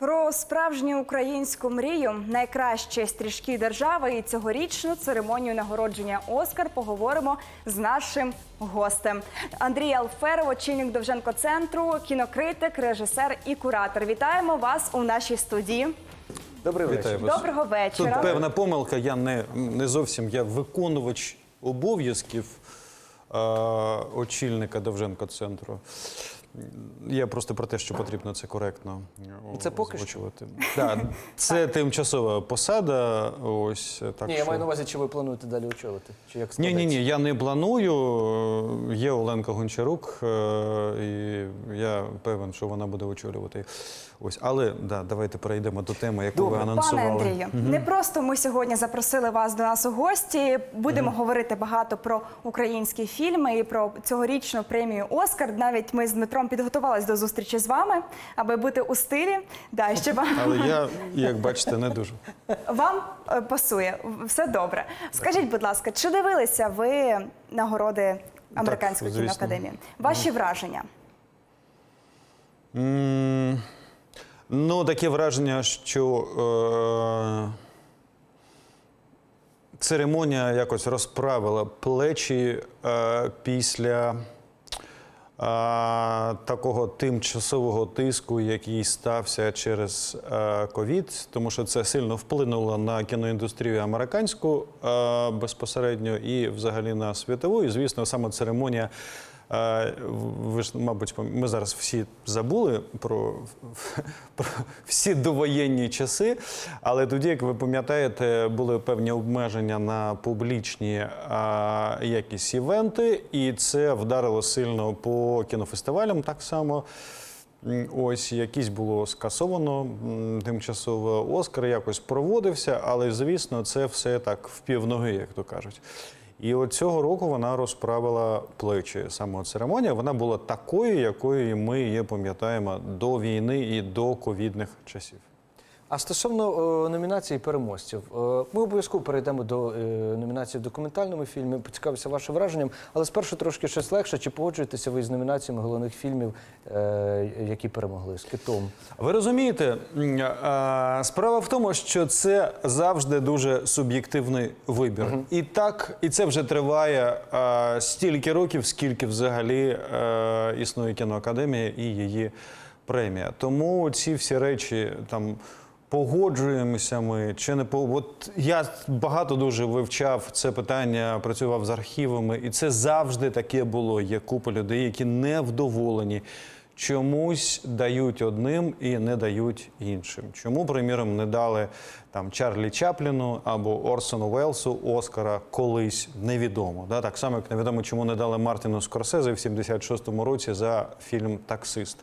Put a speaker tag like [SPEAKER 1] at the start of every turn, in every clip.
[SPEAKER 1] Про справжню українську мрію, найкращі стрічки держави і цьогорічну церемонію нагородження Оскар поговоримо з нашим гостем. Андрій Алферов, очільник Довженко центру, кінокритик, режисер і куратор. Вітаємо вас у нашій студії.
[SPEAKER 2] Добрий вечір.
[SPEAKER 3] Вітаю вас.
[SPEAKER 1] Доброго вечора.
[SPEAKER 3] Тут певна помилка. Я не, не зовсім я виконувач обов'язків е, очільника Довженко центру. Я просто про те, що потрібно це коректно
[SPEAKER 2] це поки що?
[SPEAKER 3] озвучувати. Да, це тимчасова посада. Ось так
[SPEAKER 2] Ні,
[SPEAKER 3] що...
[SPEAKER 2] я маю на увазі, чи ви плануєте далі очолити? Чи як
[SPEAKER 3] Ні, ні, ні, я не планую. Є Оленка Гончарук, е, і я певен, що вона буде очолювати. Ось, але да, давайте перейдемо до теми, яку
[SPEAKER 2] Добре.
[SPEAKER 3] ви
[SPEAKER 1] Пане
[SPEAKER 3] анонсували.
[SPEAKER 1] Андрію, не просто ми сьогодні запросили вас до нас у гості. Будемо говорити багато про українські фільми і про цьогорічну премію Оскар. Навіть ми з Дмитром підготувалися до зустрічі з вами, аби бути у стилі. Да, щоб вам,
[SPEAKER 3] Але я, як бачите, не дуже.
[SPEAKER 1] вам е, пасує. Все добре. Скажіть, будь ласка, чи дивилися ви нагороди Американської
[SPEAKER 3] звісно.
[SPEAKER 1] кіноакадемії? Ваші враження?
[SPEAKER 3] М, Ну, таке враження, що е, церемонія якось розправила плечі е, після такого тимчасового тиску, який стався через е, ковід, тому що це сильно вплинуло на кіноіндустрію американську е, безпосередньо і взагалі на світову. І, звісно, саме церемонія. Ви ж, мабуть, ми зараз всі забули про, про всі довоєнні часи, але тоді, як ви пам'ятаєте, були певні обмеження на публічні а, якісь івенти, і це вдарило сильно по кінофестивалям так само. Ось якісь було скасовано тимчасово Оскар якось проводився, але звісно, це все так в півноги, як то кажуть. І от цього року вона розправила плечі. Саме церемонія вона була такою, якою ми її пам'ятаємо до війни і до ковідних часів.
[SPEAKER 2] А стосовно е, номінації переможців, е, ми обов'язково перейдемо до е, номінації в документальному фільмі. Поцікавився вашим враженням, але спершу трошки щось легше. Чи погоджуєтеся ви з номінаціями головних фільмів, е, які перемогли з китом?
[SPEAKER 3] Ви розумієте, справа в тому, що це завжди дуже суб'єктивний вибір. І так, і це вже триває а, стільки років, скільки взагалі е, існує кіноакадемія і її премія. Тому ці всі речі там. Погоджуємося ми чи не по от я багато дуже вивчав це питання, працював з архівами, і це завжди таке було. Є купа людей, які невдоволені чомусь дають одним і не дають іншим. Чому, приміром, не дали там Чарлі Чапліну або Орсону Уелсу Оскара колись невідомо. Да? Так само, як невідомо, чому не дали Мартіну Скорсезе в 76-му році за фільм Таксист.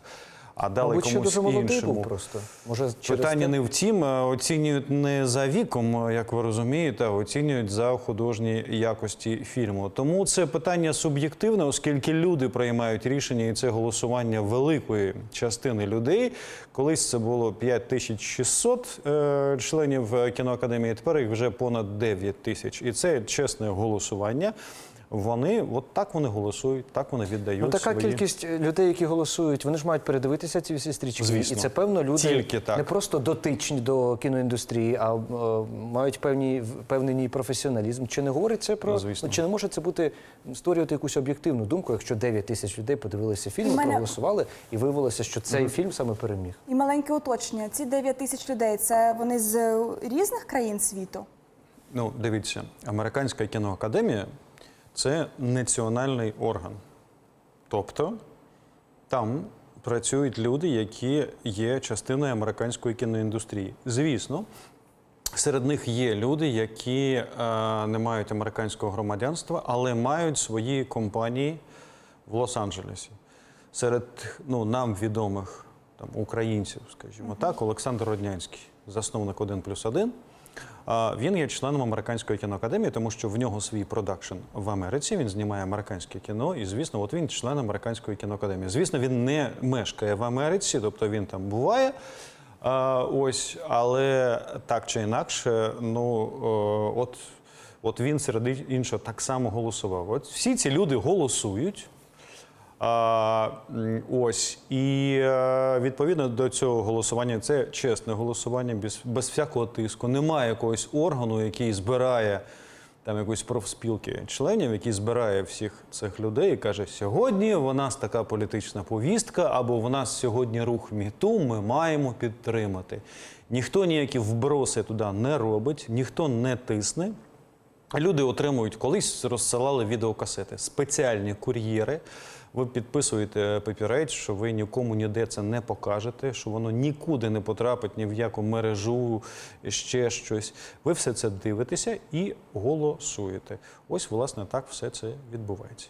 [SPEAKER 3] А дали
[SPEAKER 2] Мабуть,
[SPEAKER 3] комусь
[SPEAKER 2] дуже
[SPEAKER 3] іншому.
[SPEAKER 2] був просто. Може, через
[SPEAKER 3] Питання
[SPEAKER 2] те?
[SPEAKER 3] не в тім, оцінюють не за віком, як ви розумієте, а оцінюють за художні якості фільму. Тому це питання суб'єктивне, оскільки люди приймають рішення, і це голосування великої частини людей. Колись це було 5600 е, членів кіноакадемії, тепер їх вже понад 9 тисяч. І це чесне голосування. Вони от так вони голосують, так вони віддають.
[SPEAKER 2] Ну, така
[SPEAKER 3] свої...
[SPEAKER 2] кількість людей, які голосують, вони ж мають передивитися ці всі стрічки.
[SPEAKER 3] Звісно.
[SPEAKER 2] І це певно люди
[SPEAKER 3] Тільки так.
[SPEAKER 2] не просто дотичні до кіноіндустрії, а е, мають певні впевнений професіоналізм. Чи не говорить це про
[SPEAKER 3] Ну, звісно.
[SPEAKER 2] ну, чи не може це бути створювати якусь об'єктивну думку, якщо 9 тисяч людей подивилися фільм,
[SPEAKER 1] мене-
[SPEAKER 2] проголосували, і виявилося, що цей фільм саме переміг.
[SPEAKER 1] І маленьке уточнення: ці 9 тисяч людей це вони з е, різних країн світу.
[SPEAKER 3] Ну, дивіться, американська кіноакадемія це національний орган. Тобто там працюють люди, які є частиною американської кіноіндустрії. Звісно, серед них є люди, які е, не мають американського громадянства, але мають свої компанії в Лос-Анджелесі. Серед ну, нам відомих там, українців, скажімо так, Олександр Роднянський, засновник 1 плюс 1. Він є членом американської кіноакадемії, тому що в нього свій продакшн в Америці. Він знімає американське кіно, і звісно, от він член американської кіноакадемії. Звісно, він не мешкає в Америці, тобто він там буває. Ось, але так чи інакше, ну от, от він серед іншого так само голосував. От всі ці люди голосують. Ось і е, відповідно до цього голосування це чесне голосування без, без всякого тиску. Немає якогось органу, який збирає там якоїсь профспілки членів, який збирає всіх цих людей і каже: сьогодні в нас така політична повістка, або в нас сьогодні рух міту, ми маємо підтримати. Ніхто ніякі вброси туди не робить, ніхто не тисне. Люди отримують колись розсилали відеокасети, спеціальні кур'єри. Ви підписуєте папірець, що ви нікому ніде це не покажете, що воно нікуди не потрапить ні в яку мережу, ще щось. Ви все це дивитеся і голосуєте. Ось, власне, так все це відбувається.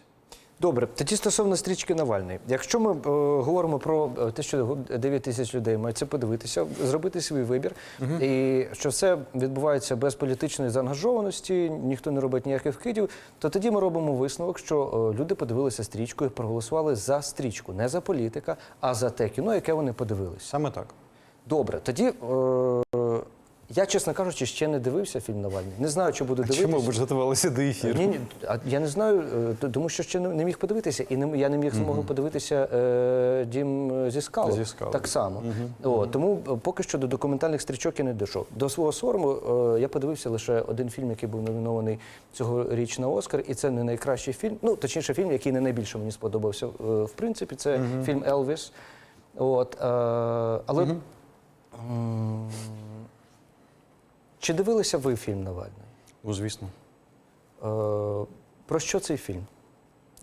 [SPEAKER 2] Добре, тоді стосовно стрічки Навальний. Якщо ми е, говоримо про е, те, що 9 тисяч людей мають це подивитися, зробити свій вибір, і що все відбувається без політичної заангажованості, ніхто не робить ніяких вкидів, то тоді ми робимо висновок, що е, люди подивилися стрічку і проголосували за стрічку, не за політика, а за те кіно, яке вони подивилися.
[SPEAKER 3] Саме так.
[SPEAKER 2] Добре, тоді. Е, я, чесно кажучи, ще не дивився фільм Навальний. Не знаю, чи буду дивитися.
[SPEAKER 3] Чому ви ж готувалися до ефіру?
[SPEAKER 2] Ні, ні, а я не знаю, е, тому що ще не, не міг подивитися, і не, я не міг змогу подивитися е, дім зі скалу.
[SPEAKER 3] Зі скали.
[SPEAKER 2] Так само. О, тому е, поки що до документальних стрічок я не дійшов. До свого сорому е, я подивився лише один фільм, який був номінований цьогоріч на Оскар, і це не найкращий фільм. Ну, точніше, фільм, який не найбільше мені сподобався. е, в принципі, це фільм Елвіс. От, е, але м, чи дивилися ви фільм Навальний?
[SPEAKER 3] Ну, звісно.
[SPEAKER 2] Е, про що цей фільм?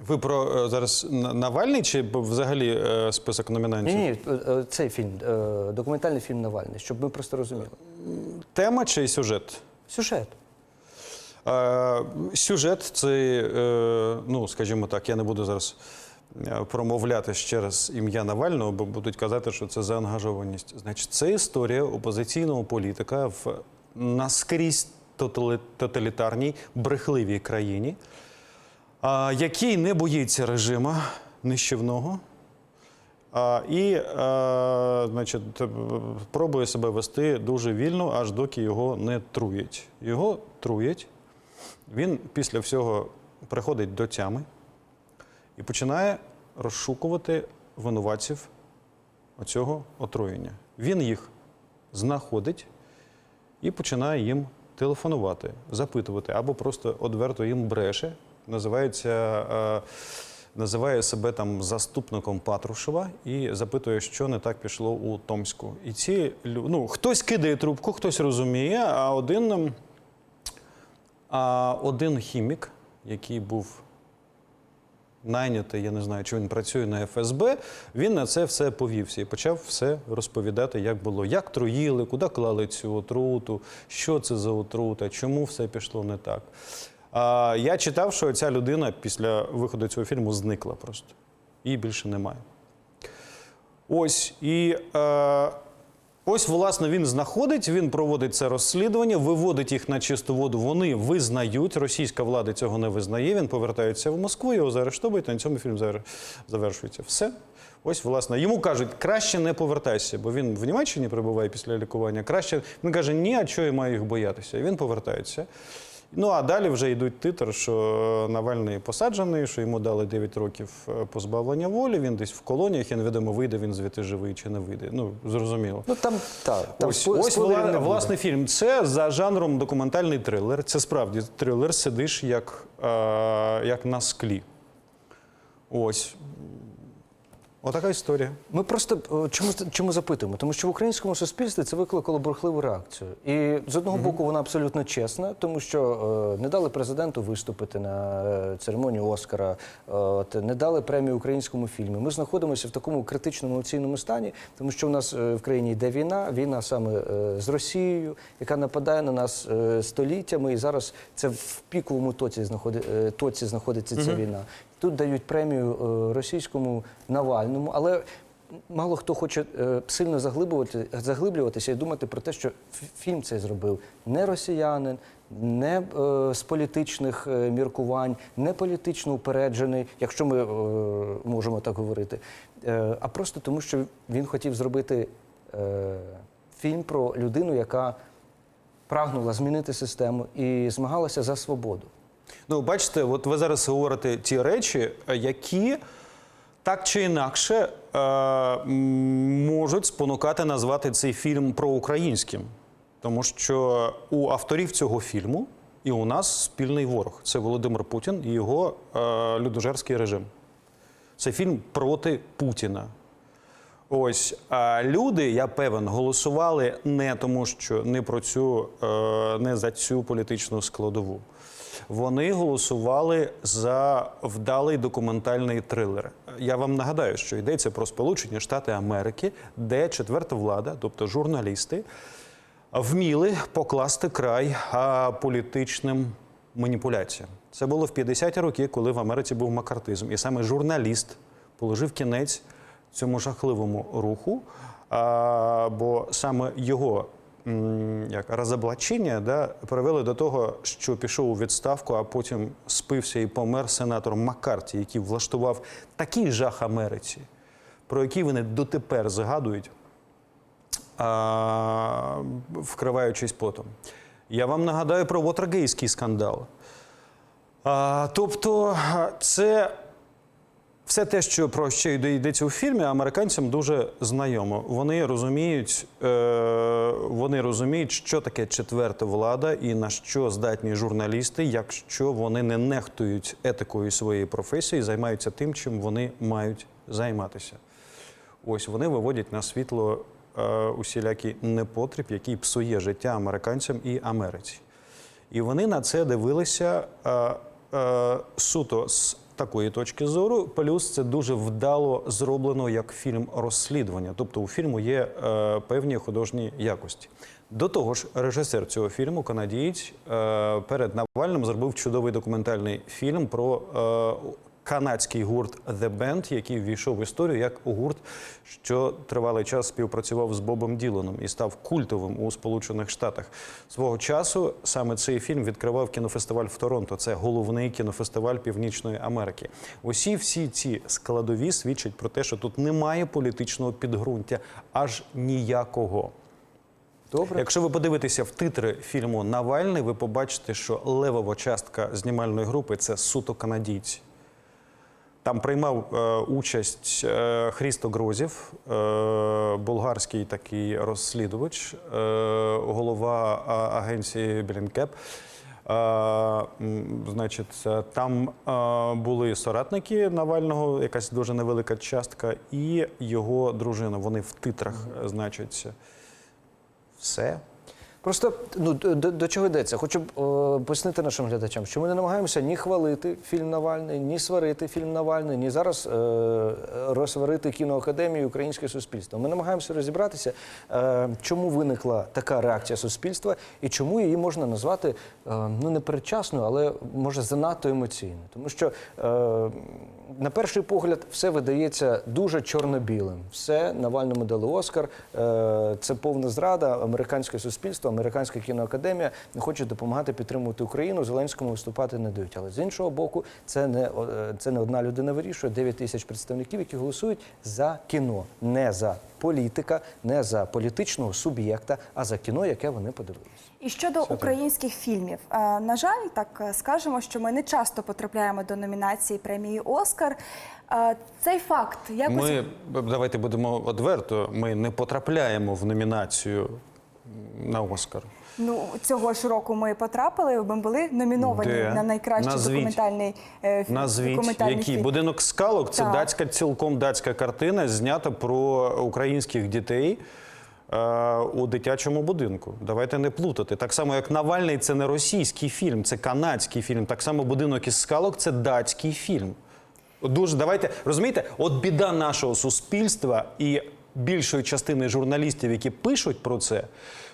[SPEAKER 3] Ви про е, зараз Навальний чи взагалі е, список номінантів?
[SPEAKER 2] Ні, ні, е, цей фільм, документальний фільм Навальний, щоб ми просто розуміли.
[SPEAKER 3] Тема чи сюжет?
[SPEAKER 2] Сюжет.
[SPEAKER 3] Е, Сюжет це, е, ну скажімо так, я не буду зараз промовляти ще раз ім'я Навального, бо будуть казати, що це заангажованість. Значить, це історія опозиційного політика в наскрізь тоталітарній, брехливій країні, який не боїться режима нищівного. І, значить, е, пробує себе вести дуже вільно, аж доки його не труять. Його труять. Він після всього приходить до тями і починає розшукувати винуватців оцього отруєння. Він їх знаходить і починає їм телефонувати, запитувати або просто одверто їм бреше. Називається, е, називає себе там заступником Патрушева і запитує, що не так пішло у Томську. І ці ну, хтось кидає трубку, хтось розуміє, а один, ем, а один хімік, який був найнятий, я не знаю, чи він працює на ФСБ, він на це все повівся і почав все розповідати, як було, як труїли, куди клали цю отруту, що це за отрута, чому все пішло не так. А, я читав, що ця людина після виходу цього фільму зникла просто. Її більше немає. Ось і е, ось, власне, він знаходить, він проводить це розслідування, виводить їх на чисту воду. Вони визнають. Російська влада цього не визнає. Він повертається в Москву, його заарештовують. На цьому фільм завершується. Все. Ось, власне, йому кажуть, краще не повертайся, бо він в Німеччині перебуває після лікування. Краще він каже, ні, а чого я маю їх боятися? І він повертається. Ну а далі вже йдуть титр, що Навальний посаджений, що йому дали 9 років е, позбавлення волі. Він десь в колоніях, і невідомо вийде він звідти живий чи не вийде. Ну зрозуміло.
[SPEAKER 2] Ну там так, там
[SPEAKER 3] ось
[SPEAKER 2] спо-
[SPEAKER 3] ось вла- власний фільм. Це за жанром документальний трилер. Це справді трилер, сидиш як, е, як на склі. Ось. Отака історія.
[SPEAKER 2] Ми просто е, чому, чому запитуємо? Тому що в українському суспільстві це викликало бурхливу реакцію. І з одного боку вона абсолютно чесна, тому що е, не дали президенту виступити на е, церемонію Оскара, е, не дали премію українському фільму. Ми знаходимося в такому критичному емоційному стані, тому що в нас е, в країні йде війна, війна саме е, з Росією, яка нападає на нас е, століттями, і зараз це в піковому тоці, знаходи, е, тоці знаходиться ця війна. Тут дають премію е, російському Навальному, але мало хто хоче е, сильно заглиблювати, заглиблюватися і думати про те, що фільм цей зробив не росіянин, не е, з політичних міркувань, не політично упереджений, якщо ми можемо так говорити, а просто тому, що він хотів зробити фільм про людину, яка прагнула змінити систему і змагалася за свободу.
[SPEAKER 3] Ну, бачите, от ви зараз говорите ті речі, е, які так чи інакше е, можуть спонукати назвати цей фільм проукраїнським. Тому що у авторів цього фільму і у нас спільний ворог це Володимир Путін і його е, людожерський режим. Це фільм проти Путіна. Ось а люди, я певен, голосували не тому, що не про цю, е, не за цю політичну складову. Вони голосували за вдалий документальний трилер. Я вам нагадаю, що йдеться про Сполучені Штати Америки, де четверта влада, тобто журналісти, вміли покласти край політичним маніпуляціям. Це було в 50-ті роки, коли в Америці був макартизм, і саме журналіст положив кінець цьому жахливому руху, а, бо саме його як розоблачення да, привели до того, що пішов у відставку, а потім спився і помер сенатор Маккарті, який влаштував такий жах Америці, про який вони дотепер згадують вкриваючись потом. Я вам нагадаю про Вотергейський скандал. А, тобто, це все те, що про що йде- йдеться у фільмі, американцям дуже знайомо. Вони розуміють, е, вони розуміють, що таке четверта влада і на що здатні журналісти, якщо вони не нехтують етикою своєї професії, займаються тим, чим вони мають займатися. Ось вони виводять на світло е, усілякий непотріб, який псує життя американцям і Америці. І вони на це дивилися е, суто з такої точки зору. Плюс це дуже вдало зроблено як фільм розслідування. Тобто у фільму є е, певні художні якості. До того ж, режисер цього фільму, канадієць, е, перед Навальним зробив чудовий документальний фільм про е, канадський гурт The Band, який ввійшов в історію як гурт, що тривалий час співпрацював з Бобом Діланом і став культовим у Сполучених Штатах. Свого часу саме цей фільм відкривав кінофестиваль в Торонто. Це головний кінофестиваль Північної Америки. Усі всі ці складові свідчать про те, що тут немає політичного підґрунтя аж ніякого.
[SPEAKER 2] Добре.
[SPEAKER 3] Якщо ви подивитеся в титри фільму Навальний, ви побачите, що левова частка знімальної групи це суто канадійці. Там приймав е, участь е, Хрісто Грозів, е, болгарський такий розслідувач, голова агенції Блінкеп. Значить, там були соратники Навального, якась дуже невелика частка, і його дружина. Вони в титрах значаться. Все.
[SPEAKER 2] Просто ну до, до- чого йдеться? Хочу б е, пояснити нашим глядачам, що ми не намагаємося ні хвалити фільм Навальний, ні сварити фільм Навальний, ні зараз е, розсварити кіноакадемію українське суспільство. Ми намагаємося розібратися, е, чому виникла така реакція суспільства і чому її можна назвати е, ну не передчасною, але може занадто емоційною. Тому що е, на перший погляд все видається дуже чорно-білим. Все Навальному дали Оскар. Е, Це повна зрада. Американське суспільство, американська кіноакадемія не хоче допомагати підтримувати Україну. Зеленському виступати не дають. Але з іншого боку, це не е, це не одна людина вирішує. 9 тисяч представників, які голосують за кіно, не за політика, не за політичного суб'єкта, а за кіно, яке вони подивилися.
[SPEAKER 1] І щодо українських фільмів, е, на жаль, так е, скажемо, що ми не часто потрапляємо до номінації премії Оскар. Цей факт якось
[SPEAKER 3] Ми давайте будемо одверто. Ми не потрапляємо в номінацію на Оскар.
[SPEAKER 1] ну цього ж року ми потрапили. Ми були номіновані
[SPEAKER 3] Де?
[SPEAKER 1] на найкращий
[SPEAKER 3] Назвіть.
[SPEAKER 1] документальний е, фі-
[SPEAKER 3] Назвіть,
[SPEAKER 1] документальний
[SPEAKER 3] який
[SPEAKER 1] фільм.
[SPEAKER 3] будинок скалок це
[SPEAKER 1] Так.
[SPEAKER 3] датська, цілком датська картина, знята про українських дітей. е, У дитячому будинку. Давайте не плутати. Так само, як Навальний, це не російський фільм, це канадський фільм. Так само будинок із скалок це датський фільм. Дуже давайте розумієте, от біда нашого суспільства і більшої частини журналістів, які пишуть про це,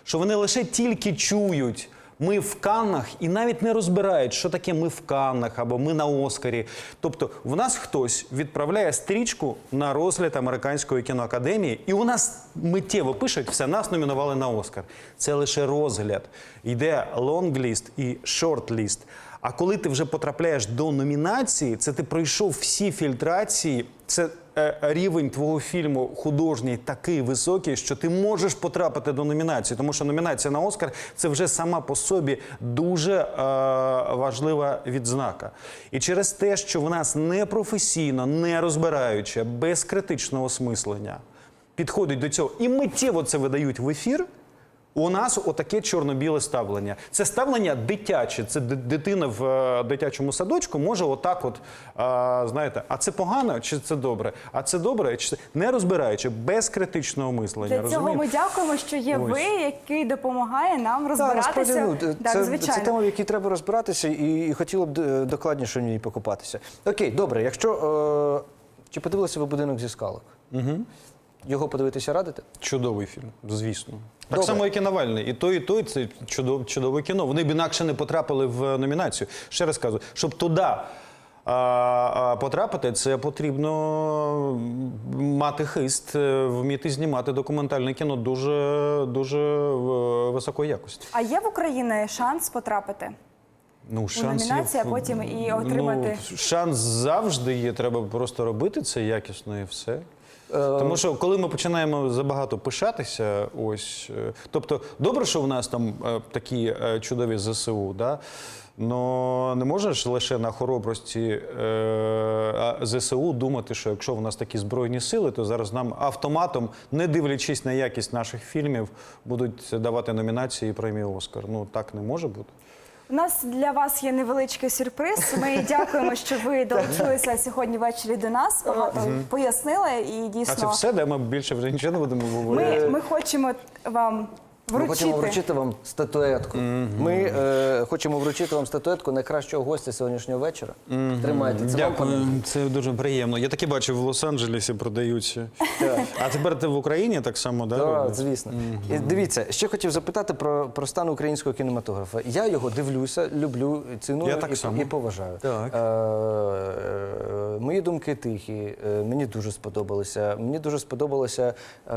[SPEAKER 3] що вони лише тільки чують. Ми в Каннах і навіть не розбирають, що таке ми в Каннах або ми на Оскарі. Тобто, в нас хтось відправляє стрічку на розгляд американської кіноакадемії, і у нас миттєво пишуть, все нас номінували на Оскар. Це лише розгляд. Йде лонгліст і шортліст. А коли ти вже потрапляєш до номінації, це ти пройшов всі фільтрації. Це рівень твого фільму художній такий високий, що ти можеш потрапити до номінації. Тому що номінація на Оскар це вже сама по собі дуже е, важлива відзнака. І через те, що в нас непрофесійно, не розбираючи, без критичного осмислення підходить до цього і миттєво це видають в ефір. У нас отаке чорно-біле ставлення. Це ставлення дитяче. Це дитина в е, дитячому садочку може отак, от е, знаєте, а це погано чи це добре? А це добре, чи це не розбираючи, без критичного мислення.
[SPEAKER 1] Для цього ми дякуємо, що є
[SPEAKER 3] Ось.
[SPEAKER 1] ви, який допомагає нам розбиратися.
[SPEAKER 2] ну,
[SPEAKER 1] Так,
[SPEAKER 2] це,
[SPEAKER 1] звичайно.
[SPEAKER 2] це тема, в якій треба розбиратися, і, і хотіло б е, докладніше в ній покопатися. Окей, добре. Якщо е, чи подивилися ви будинок зі скалок? Угу. Його подивитися радите?
[SPEAKER 3] Чудовий фільм, звісно. Так
[SPEAKER 2] Добре.
[SPEAKER 3] само, як і Навальний. І той, і той це чудов, чудове кіно. Вони б інакше не потрапили в номінацію. Ще раз кажу, щоб туди. а, а, Потрапити це потрібно мати хист, е, вміти знімати документальне кіно дуже дуже е, високої якості.
[SPEAKER 1] А є в Україні шанс потрапити?
[SPEAKER 3] Ну, шанс
[SPEAKER 1] номінації,
[SPEAKER 3] є,
[SPEAKER 1] а потім і отримати.
[SPEAKER 3] Ну, шанс завжди є. Треба просто робити це якісно і все. Тому що коли ми починаємо забагато пишатися, ось е, тобто, добре, що в нас там е, такі е, чудові ЗСУ, да? Но не можеш лише на хоробрості е, ЗСУ думати, що якщо в нас такі збройні сили, то зараз нам автоматом, не дивлячись на якість наших фільмів, будуть давати номінації і премії Оскар. Ну так не може бути.
[SPEAKER 1] У нас для вас є невеличкий сюрприз. Ми дякуємо, що ви долучилися сьогодні ввечері до нас. Багато пояснили і
[SPEAKER 3] А це
[SPEAKER 1] дійсно
[SPEAKER 3] все, де ми більше вже нічого не будемо говорити.
[SPEAKER 1] ми, ми хочемо вам
[SPEAKER 2] Ми хочемо
[SPEAKER 1] вручити.
[SPEAKER 2] вам статуетку. Ми е, хочемо вручити вам статуетку найкращого гостя сьогоднішнього вечора. Тримайте це вам
[SPEAKER 3] Дякую, це дуже приємно. Я таки бачив в Лос-Анджелесі продаються. А тепер ти в Україні так само, да?
[SPEAKER 2] Так,
[SPEAKER 3] роблять?
[SPEAKER 2] звісно. І дивіться, ще хотів запитати про, про стан українського кінематографа. Я його дивлюся, люблю, ціную
[SPEAKER 3] Я так
[SPEAKER 2] і,
[SPEAKER 3] само.
[SPEAKER 2] і поважаю.
[SPEAKER 3] Так.
[SPEAKER 2] Е, е, мої думки тихі, е, мені дуже сподобалися. Мені дуже сподобалося. Е,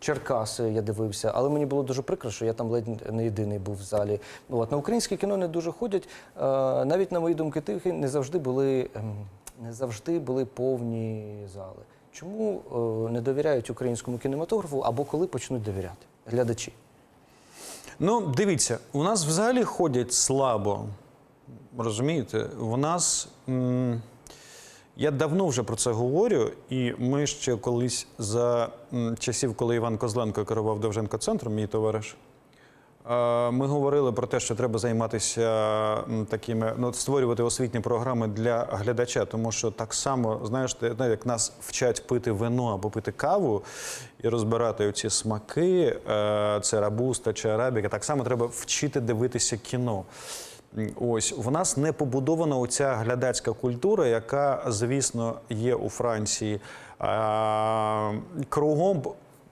[SPEAKER 2] Черкаси я дивився, але мені було дуже прикро, що я там ледь не єдиний був в залі. От, на українське кіно не дуже ходять. Е, навіть на мої думки тихі не завжди були, ем, не завжди були повні зали. Чому е, не довіряють українському кінематографу або коли почнуть довіряти глядачі?
[SPEAKER 3] Ну, дивіться, у нас взагалі ходять слабо. Розумієте? У нас. М- я давно вже про це говорю, і ми ще колись за часів, коли Іван Козленко керував Довженко центром, мій товариш. е, Ми говорили про те, що треба займатися такими, ну, створювати освітні програми для глядача, тому що так само, знаєш, як нас вчать пити вино або пити каву і розбирати оці смаки, е, це рабуста чи арабіка, так само треба вчити дивитися кіно. Ось в нас не побудована оця глядацька культура, яка, звісно, є у Франції. Кругом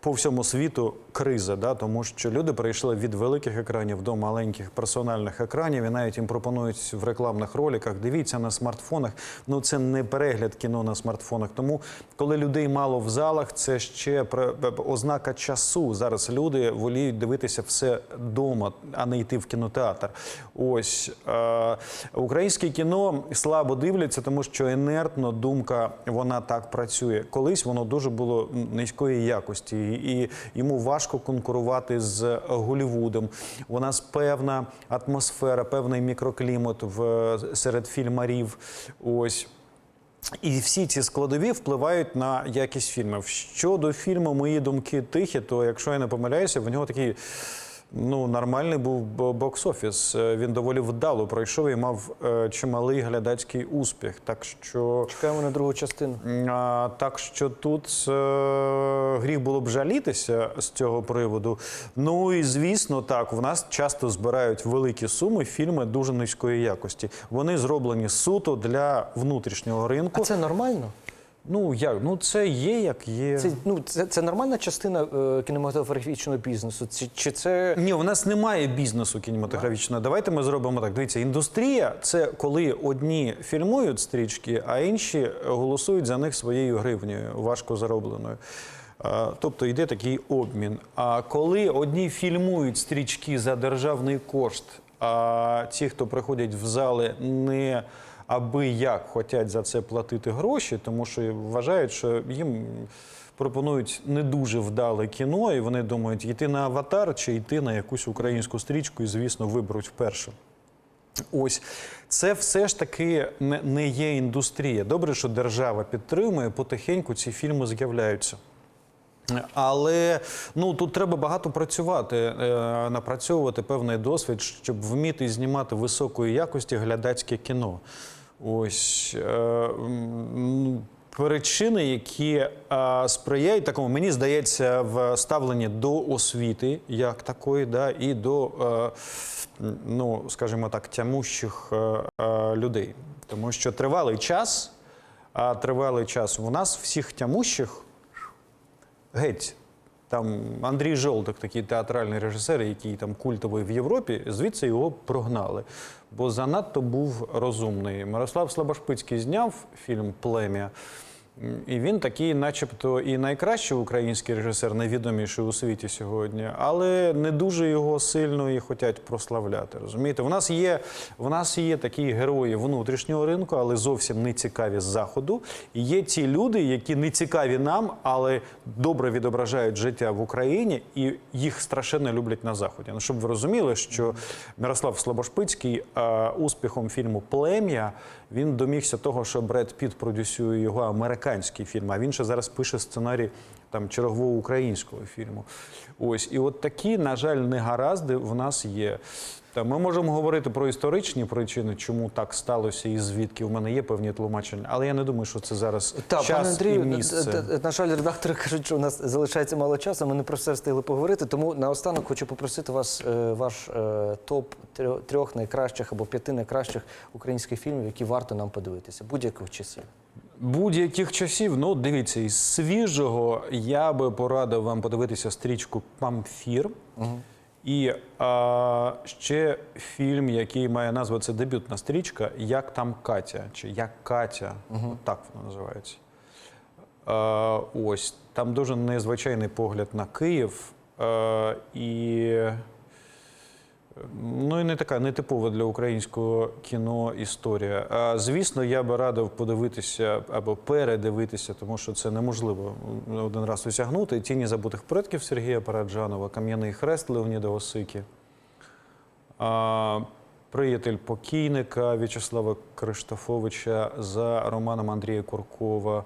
[SPEAKER 3] по всьому світу криза, да, тому що люди перейшли від великих екранів до маленьких персональних екранів, і навіть їм пропонують в рекламних роликах. Дивіться на смартфонах. Ну це не перегляд кіно на смартфонах. Тому, коли людей мало в залах, це ще про- ознака часу. Зараз люди воліють дивитися все вдома, а не йти в кінотеатр. Ось е, українське кіно слабо дивляться, тому що інертно думка вона так працює. Колись воно дуже було низької якості, і йому важко конкурувати з Голівудом. У нас певна атмосфера, певний мікроклімат в серед фільмарів. Ось. І всі ці складові впливають на якість фільмів. Щодо фільму Мої думки тихі, то якщо я не помиляюся, в нього такий. Ну, нормальний був бо- бокс-офіс. Е, Він доволі вдало пройшов і мав е, чималий глядацький успіх. Так що
[SPEAKER 2] Чекаємо на другу частину.
[SPEAKER 3] а, так що тут е, гріх було б жалітися з цього приводу. Ну і звісно, так, в нас часто збирають великі суми фільми дуже низької якості. Вони зроблені суто для внутрішнього ринку.
[SPEAKER 2] А це нормально?
[SPEAKER 3] Ну як? Ну це є як є.
[SPEAKER 2] Це, ну, це, це нормальна частина е, кінематографічного бізнесу? Чи, чи це
[SPEAKER 3] Ні, у нас немає бізнесу кінематографічного. Давайте ми зробимо так. Дивіться, індустрія це коли одні фільмують стрічки, а інші голосують за них своєю гривнею, важко заробленою. А, Тобто йде такий обмін. А коли одні фільмують стрічки за державний кошт, а ті, хто приходять в зали, не аби як хочуть за це платити гроші, тому що вважають, що їм пропонують не дуже вдале кіно, і вони думають, йти на аватар чи йти на якусь українську стрічку, і звісно, виберуть вперше. Ось це все ж таки не, є індустрія. Добре, що держава підтримує, потихеньку ці фільми з'являються. Але ну тут треба багато працювати, е, напрацьовувати певний досвід, щоб вміти знімати високої якості глядацьке кіно. Ось е, причини, які е, сприяють такому, мені здається, в ставленні до освіти, як такої, да, і до, е, ну скажімо так, тямущих е, е, людей. Тому що тривалий час, а тривалий час у нас всіх тямущих геть. Там Андрій Жолдок, такий театральний режисер, який там культовий в Європі, звідси його прогнали. Бо занадто був розумний. Мирослав Слабошпицький зняв фільм Плем'я. І він такий, начебто, і найкращий український режисер, найвідоміший у світі сьогодні, але не дуже його сильно і хочуть прославляти. Розумієте, у нас є, у нас є такі герої внутрішнього ринку, але зовсім не цікаві з заходу. І є ті люди, які не цікаві нам, але добре відображають життя в Україні, і їх страшенно люблять на заході. Ну, щоб ви розуміли, що Мирослав Слабошпицький е, успіхом фільму Плем'я він домігся того, що Бред Піт продюсює його американський фільм, а він ще зараз пише сценарій там чергового українського фільму. Ось і от такі, на жаль, негаразди в нас є. Та ми можемо говорити про історичні причини, чому так сталося і звідки в мене є певні тлумачення, але я не думаю, що це зараз
[SPEAKER 2] Так,
[SPEAKER 3] час
[SPEAKER 2] пане Андрію,
[SPEAKER 3] і місце.
[SPEAKER 2] на жаль, редактори кажуть, що у нас залишається мало часу. Ми не про все встигли поговорити. Тому наостанок хочу попросити вас е, ваш е, топ трьох- найкращих або п'яти найкращих українських фільмів, які варто нам подивитися будь-яких часів.
[SPEAKER 3] Будь-яких часів, ну дивіться, із свіжого я би порадив вам подивитися стрічку Памфір. І а, ще фільм, який має назву, це дебютна стрічка Як там Катя, чи Як Катя, От так воно називається. А, ось там дуже незвичайний погляд на Київ. А, і Ну і не така нетипова для українського кіно історія. А, звісно, я би радив подивитися або передивитися, тому що це неможливо один раз осягнути. Тіні забутих предків Сергія Параджанова, Кам'яний хрест Леоніда Осики. Приятель покійника В'ячеслава Криштофовича за романом Андрія Куркова,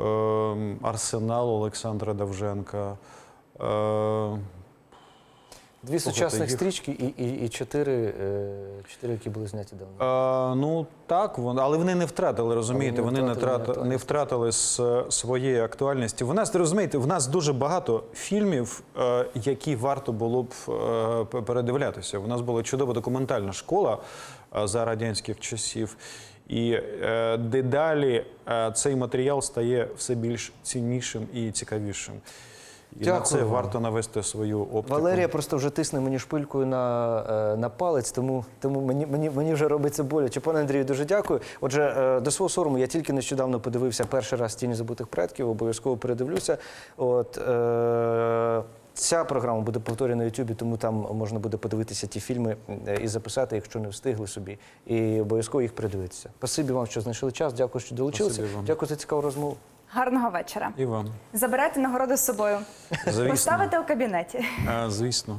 [SPEAKER 3] ем, Арсенал Олександра Давженка. Е,
[SPEAKER 2] Дві сучасних
[SPEAKER 3] їх-
[SPEAKER 2] стрічки і, і, і чотири, е, чотири, які були зняті давно.
[SPEAKER 3] А, ну так, вон, але вони не втратили, розумієте,
[SPEAKER 2] не
[SPEAKER 3] вони не
[SPEAKER 2] втратили
[SPEAKER 3] втратили, не втратили своєї актуальності. В нас розумієте, в нас дуже багато фільмів, е, які варто було б е, передивлятися. У нас була чудова документальна школа е, за радянських часів. І е, дедалі е, цей матеріал стає все більш ціннішим і цікавішим. І на це варто навести свою оптику.
[SPEAKER 2] Валерія просто вже тисне мені шпилькою на, е, на палець, тому, тому мені, мені, мені вже робиться боляче. Пане Андрію, дуже дякую. Отже, е, до свого сорому я тільки нещодавно подивився перший раз «Тіні забутих предків, обов'язково передивлюся. От, е, Ця програма буде повторена на Ютубі, тому там можна буде подивитися ті фільми е, і записати, якщо не встигли собі, і обов'язково їх передивитися. Спасибі вам, що знайшли час. Дякую, що долучилися. Дякую за цікаву розмову.
[SPEAKER 1] Гарного вечора.
[SPEAKER 3] І вам.
[SPEAKER 1] Забирайте нагороду з собою.
[SPEAKER 3] Звісно.
[SPEAKER 1] Поставите у кабінеті.
[SPEAKER 3] А, звісно.